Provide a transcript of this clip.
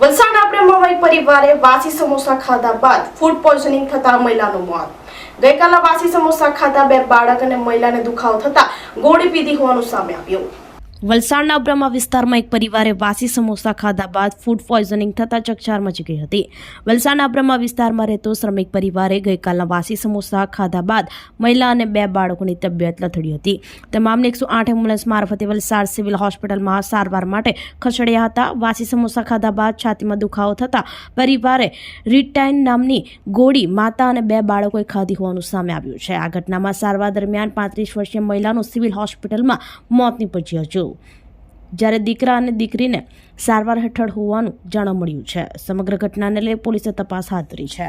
વલસાડના પ્રેમમય પરિવારે વાસી સમોસા ખાધા બાદ ફૂડ પોઈઝનિંગ થતા મહિલાનું મોત. ગઈકાલે વાસી સમોસા ખાધા બે બાળક અને મહિલાને દુખાવો થતા ગોળી પીધી હોવાનું સામે આવ્યું. વલસાડના બ્રહ્મા વિસ્તારમાં એક પરિવારે વાસી સમોસા ખાધા બાદ ફૂડ પોઈઝનિંગ થતા ચકચાર મચી ગઈ હતી. વલસાડના બ્રહ્મા વિસ્તારમાં રહેતો શ્રમિક પરિવારે ગઈકાલના વાસી સમોસા ખાધા બાદ મહિલા અને બે બાળકોની તબિયત લથડી હતી. તમામને એકસો આઠ એમ્બ્યુલન્સ મારફતે વલસાડ સિવિલ હોસ્પિટલમાં સારવાર માટે ખસેડ્યા હતા. વાસી સમોસા ખાધા બાદ છાતીમાં દુખાવો થતા પરિવારે રીટાઇન નામની ગોળી માતા અને બે બાળકોએ ખાધી હોવાનું સામે આવ્યું છે. આ ઘટનામાં સારવાર દરમિયાન પાંત્રીસ વર્ષીય મહિલાનું સિવિલ હોસ્પિટલમાં મોત નીપજ્યું હતું જ્યારે દીકરા અને દીકરીને સારવાર હેઠળ હોવાનું જાણવા મળ્યું છે. સમગ્ર ઘટનાને લઈ પોલીસે તપાસ હાથ ધરી છે.